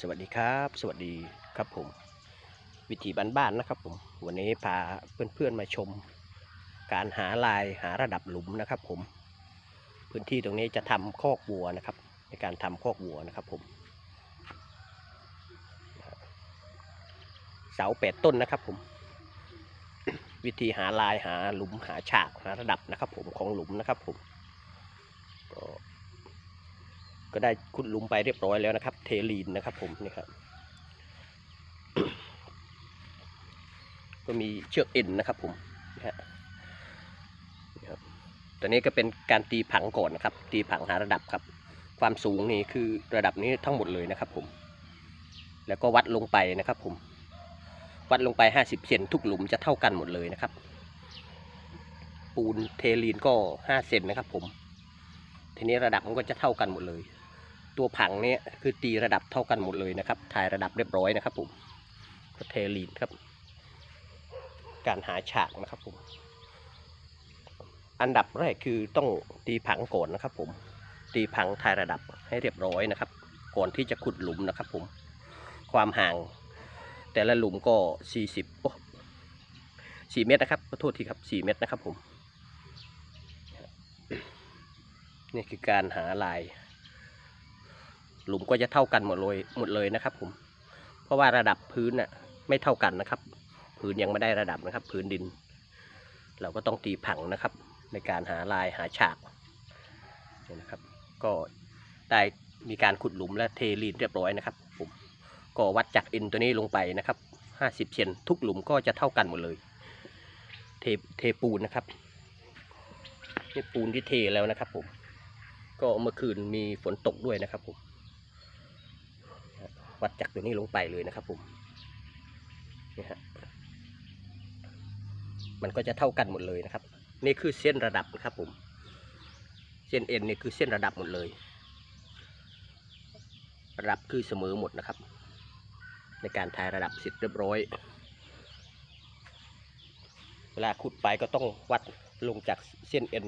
สวัสดีครับ สวัสดีครับผม วิถีบ้านๆนะครับผม วันนี้พาเพื่อนๆมาชม การหาลายหาระดับหลุมนะครับ ผม พื้นที่ตรงนี้จะทำคอกวัวนะครับ ในการทำคอกวัวนะครับ ผม เสาแปดต้นนะครับ ผม วิธีหาลายหาหลุมหาฉากหาระดับนะครับ ผมของหลุมนะครับ ผมก็ ก็ได้ขุดลุมไปเรียบร้อยแล้วนะครับ เทลีนนะครับผมนี่ครับก็มีเชือกเอ็นนะครับผมนะฮะนี่ครับตอนนี้ก็เป็นการตีผังก่อนนะครับ ตีผังหาระดับครับ ความสูงนี่คือระดับนี้ทั้งหมดเลยนะครับผม แล้วก็วัดลงไปนะครับผม วัดลงไปห้าสิบเซนทุกหลุมจะเท่ากันหมดเลยนะครับ ปูนเทลีนก็ห้าเซนนะครับผม ทีนี้ระดับมันก็จะเท่ากันหมดเลย ตัวผังเนี้ยคือตีระดับเท่ากันหมดเลยนะครับถ่ายระดับเรียบร้อยนะครับผมก็เทลีนครับ การหาฉากนะครับผม อันดับแรกคือต้องตีผังก่อนนะครับผม ตีผังถ่ายระดับให้เรียบร้อยนะครับ ก่อนที่จะขุดหลุมนะครับผม ความห่าง แต่ละหลุมก็สี่สิบสี่เมตรนะครับขอโทษทีครับสี่เมตรนะครับผม นี่คือการหาลาย หลุมก็จะเท่ากันหมดเลยหมดเลยนะครับผม เพราะว่าระดับพื้นน่ะไม่เท่ากันนะครับ พื้นยังไม่ได้ระดับนะครับ พื้นดิน เราก็ต้องตีผังนะครับ ในการหาลายหาฉากนี่นะครับ ก็ได้มีการขุดหลุมและเทลีนเรียบร้อยนะครับผมก็วัดจากอินตัวนี้ลงไปนะครับห้าสิบเซนทุกหลุมก็จะเท่ากันหมดเลย เทเทปูนนะครับนี่ปูนที่เทแล้วนะครับผมก็เมื่อคืนมีฝนตกด้วยนะครับผม วัดจากตัวนี้ลงไปเลยนะครับผมนี่ฮะมันก็จะเท่ากันหมดเลยนะครับ นี่คือเส้นระดับนะครับผม เส้นเอ็นนี่คือเส้นระดับหมดเลย ระดับคือเสมอหมดนะครับ ในการทายระดับเสร็จเรียบร้อย เวลาขุดไปก็ต้องวัดลงจากเส้นเอ็น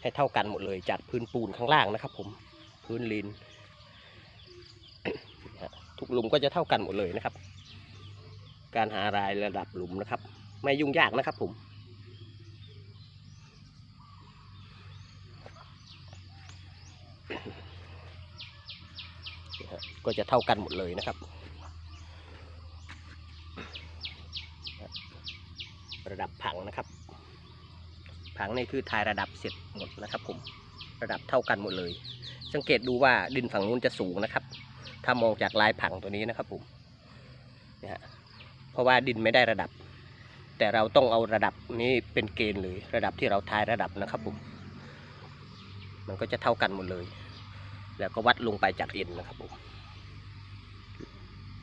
ให้เท่ากันหมดเลยจากพื้นปูนข้างล่างนะครับผมพื้นลิน ทุกหลุมก็จะเท่ากันหมดเลยนะครับ การหารายระดับหลุมนะครับ ไม่ยุ่งยากนะครับผมก็จะเท่ากันหมดเลยนะครับ ระดับผังนะครับ ผังนี่คือทายระดับเสร็จหมดนะครับผมระดับเท่ากันหมดเลย สังเกตดูว่าดินฝั่งนู้นจะสูงนะครับ ถ้ามองจากลายผังตัวนี้นะครับผมเนี่ยฮะเพราะว่าดินไม่ได้ระดับ แต่เราต้องเอาระดับนี้เป็นเกณฑ์เลยระดับที่เราทายระดับนะครับผมมันก็จะเท่ากันหมดเลย แล้วก็วัดลงไปจากเอ็นนะครับผม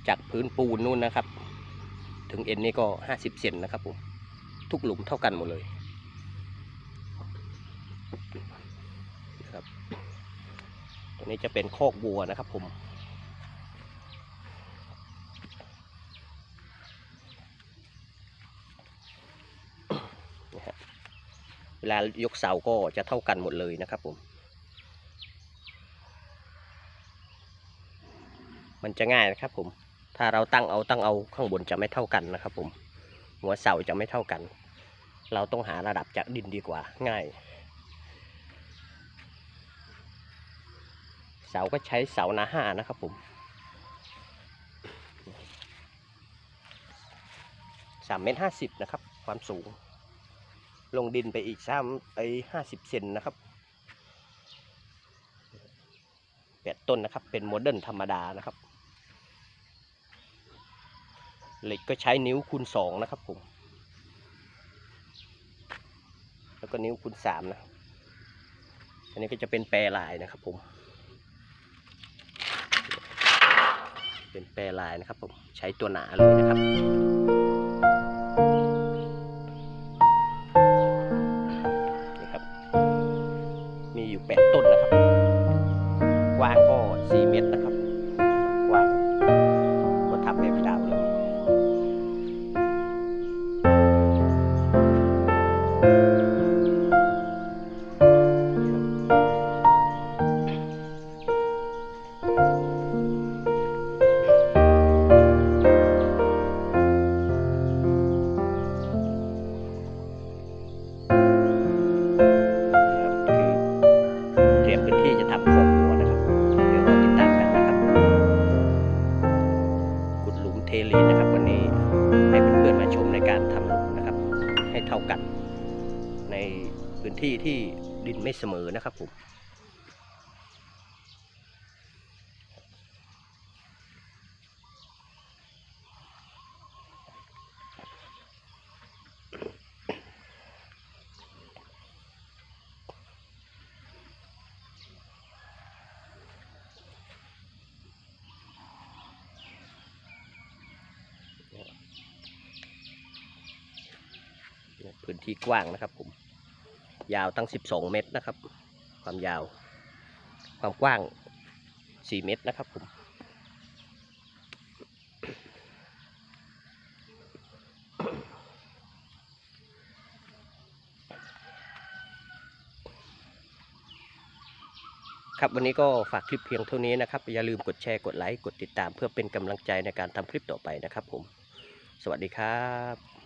จากพื้นปูนนู่นนะครับ ถึงเอ็นนี่ก็ห้าสิบเซนนะครับผมทุกหลุมเท่ากันหมดเลยนะครับตัวนี้จะเป็นโคกบัวนะครับผม นะฮะ เวลายกเสาก็จะเท่ากันหมดเลยนะครับผมมันจะง่ายนะครับผม ถ้าเราตั้งเอาตั้งเอาข้างบนจะไม่เท่ากันนะครับผม หัวเสาจะไม่เท่ากัน เราต้องหาระดับจากดินดีกว่า ง่าย เสาก็ใช้เสาหนาห้านะครับผม สามเมตรห้าสิบนะครับ ความสูง ลงดินไปอีกสามไปห้าสิบเซนนะครับแปดต้นนะครับ เป็นโมเดิร์นธรรมดานะครับเหล็กก็ใช้นิ้วคูณสองนะครับผมแล้วก็นิ้วคูณสามนะอันนี้ก็จะเป็นแปรลายนะครับผมเป็นแปรลายนะครับผมใช้ตัวหนาเลยนะครับ ស៊ីមេត พื้นที่ที่ดินไม่เสมอนะครับผมพื้นที่กว้างนะครับผม ยาวตั้ง 12 เมตรนะครับ ความยาว ความกว้าง 4 เมตรนะครับผมครับวันนี้ก็ฝากคลิปเพียงเท่านี้นะครับ อย่าลืมกดแชร์กดไลค์กดติดตามเพื่อเป็นกำลังใจในการทำคลิปต่อไปนะครับผม สวัสดีครับ